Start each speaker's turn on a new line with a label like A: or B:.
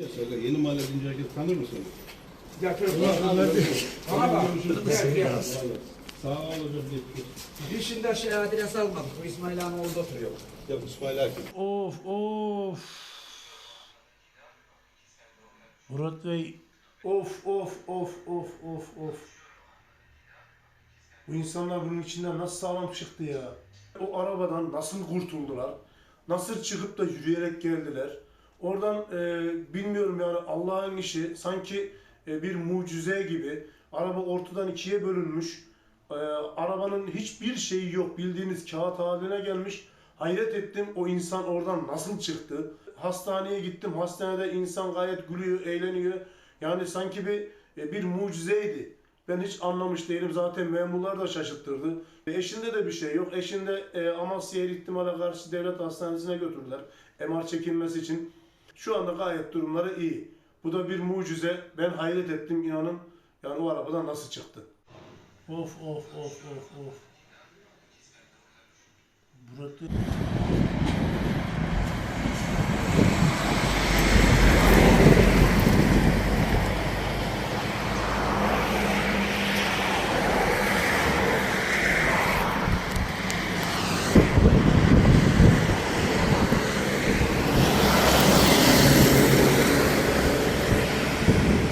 A: Söyle, yeni mahalle deyince herkes tanır mı seni?
B: Yakın.
A: Bana
B: bak. Gel, gel.
A: Sağ ol hocam. geçmiş.
B: Biz şimdi şey adres almadık. Bu İsmail Han'ın oğlu oturuyor.
A: Ya İsmail Hakim.
C: Of of. Murat Bey of of of of of of. Bu insanlar bunun içinden nasıl sağlam çıktı ya? O arabadan nasıl kurtuldular? Nasıl çıkıp da yürüyerek geldiler? Oradan e, bilmiyorum yani Allah'ın işi sanki e, bir mucize gibi. Araba ortadan ikiye bölünmüş. E, arabanın hiçbir şeyi yok. Bildiğiniz kağıt haline gelmiş. Hayret ettim o insan oradan nasıl çıktı? Hastaneye gittim. Hastanede insan gayet gülüyor, eğleniyor. Yani sanki bir e, bir mucizeydi. Ben hiç anlamış değilim. Zaten memurlar da şaşırttırdı. E, eşinde de bir şey yok. Eşinde e, Amasya her ihtimale karşı devlet hastanesine götürdüler. MR çekilmesi için. Şu anda gayet durumları iyi. Bu da bir mucize. Ben hayret ettim inanın. Yani o arabadan nasıl çıktı? Of of of of of. Murat